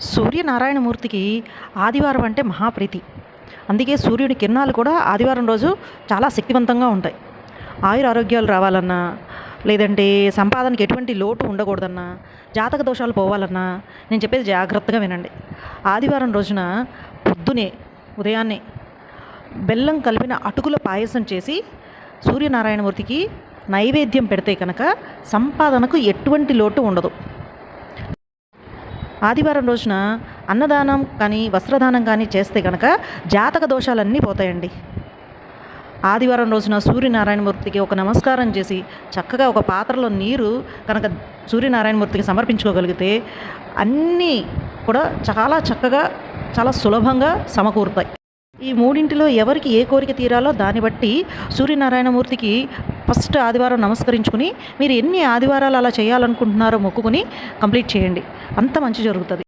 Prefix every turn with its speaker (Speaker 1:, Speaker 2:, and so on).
Speaker 1: సూర్యనారాయణమూర్తికి ఆదివారం అంటే మహాప్రీతి. అందుకే సూర్యుడి కిరణాలు కూడా ఆదివారం రోజు చాలా శక్తివంతంగా ఉంటాయి. ఆయుర ఆరోగ్యాలు రావాలన్నా లేదంటే సంపాదనకి ఎటువంటి లోటు ఉండకూడదన్నా జాతక దోషాలు పోవాలన్నా నేను చెప్పేది జాగ్రత్తగా వినండి. ఆదివారం రోజున పొద్దునే ఉదయాన్నే బెల్లం కలిపిన అటుకుల పాయసం చేసి సూర్యనారాయణమూర్తికి నైవేద్యం పెడితే కనుక సంపాదనకు ఎటువంటి లోటు ఉండదు. ఆదివారం రోజున అన్నదానం కానీ వస్త్రదానం కానీ చేస్తే కనుక జాతక దోషాలన్నీ పోతాయండి. ఆదివారం రోజున సూర్యనారాయణమూర్తికి ఒక నమస్కారం చేసి చక్కగా ఒక పాత్రలో నీరు కనుక సూర్యనారాయణమూర్తికి సమర్పించుకోగలిగితే అన్నీ కూడా చాలా చక్కగా చాలా సులభంగా సమకూరుతాయి. ఈ మూడింటిలో ఎవరికి ఏ కోరిక తీరాలో దాన్ని బట్టి సూర్యనారాయణమూర్తికి ఫస్ట్ ఆదివారం నమస్కరించుకుని మీరు ఎన్ని ఆదివారాలు అలా చేయాలనుకుంటున్నారో మొక్కుకుని కంప్లీట్ చేయండి. అంత మంచి జరుగుతుంది.